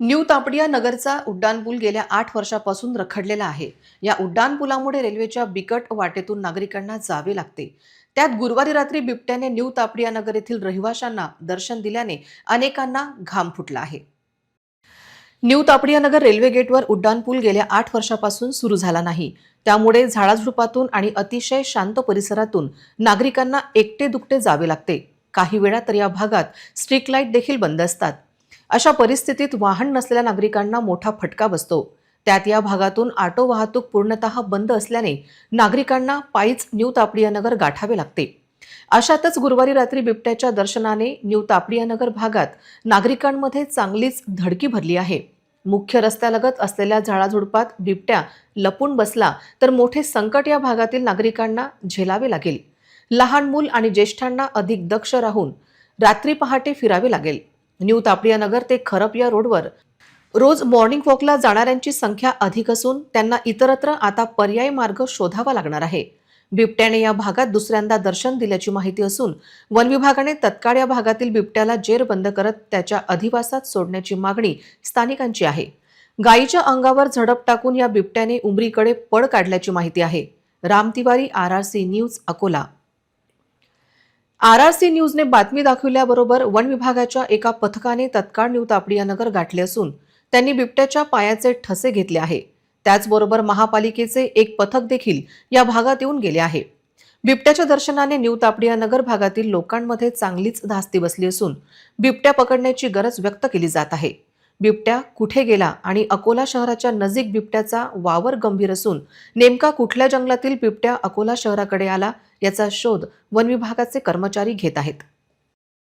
New Tapadia नगरचा उड्डाणपूल गेल्या आठ वर्षापासून रखडलेला आहे. या उड्डाणपुलामुळे रेल्वेच्या बिकट वाटेतून नागरिकांना जावे लागते. त्यात गुरुवारी रात्री बिबट्याने न्यू तापडिया नगर येथील रहिवाशांना दर्शन दिल्याने अनेकांना घाम फुटला आहे. न्यू तापडिया नगर रेल्वे गेटवर उड्डाणपूल गेल्या आठ वर्षापासून सुरू झाला नाही. त्यामुळे झाडाझुडपातून आणि अतिशय शांत परिसरातून नागरिकांना एकटे दुकटे जावे लागते. काही वेळा तर या भागात स्ट्रीट लाइट देखील बंद असतात. अशा परिस्थितीत वाहन नसलेल्या नागरिकांना मोठा फटका बसतो. त्यात या भागातून ऑटो वाहतूक पूर्णतः बंद असल्याने नागरिकांना पायीच न्यू तापडिया नगर गाठावे लागते. अशातच गुरुवारी रात्री बिबट्याच्या दर्शनाने न्यू तापडियानगर भागात नागरिकांमध्ये चांगलीच धडकी भरली आहे. मुख्य रस्त्यालगत असलेल्या झाडाझुडपात बिबट्या लपून बसला तर मोठे संकट या भागातील नागरिकांना झेलावे लागेल. लहान मूल आणि ज्येष्ठांना अधिक दक्ष राहून रात्री पहाटे फिरावे लागेल. न्यू तापडिया नगर ते खरप या रोडवर. रोज मॉर्निंग वॉकला जाणाऱ्यांची संख्या अधिक असून त्यांना इतरत्र आता पर्यायी मार्ग शोधावा लागणार आहे. बिबट्याने या भागात दुसऱ्यांदा दर्शन दिल्याची माहिती असून वन विभागाने तत्काळ या भागातील बिबट्याला जेर बंद करत त्याच्या अधिवासात सोडण्याची मागणी स्थानिकांची आहे. गायीच्या अंगावर झडप टाकून या बिबट्याने उमरीकडे पळ काढल्याची माहिती आहे. Ram Tiwari R R C news Akola. R R C न्यूजने बातमी दाखविल्याबरोबर वन विभागाच्या एका पथकाने तत्काळ न्यू तापडिया नगर गाठले असून त्यांनी बिबट्याच्या पायाचे ठसे घेतले आहे. त्याचबरोबर महापालिकेचे एक पथक देखील या भागात येऊन गेले आहे. बिबट्याच्या दर्शनाने न्यू तापडिया नगर भागातील लोकांमध्ये चांगलीच धास्ती बसली असून बिबट्या पकडण्याची गरज व्यक्त केली जात आहे. बिबट्या कुठे गेला आणि अकोला शहराच्या नजीक बिबट्याचा वावर गंभीर असून नेमका कुठल्या जंगलातील बिबट्या अकोला शहराकडे आला याचा शोध वन विभागाचे कर्मचारी घेत आहेत.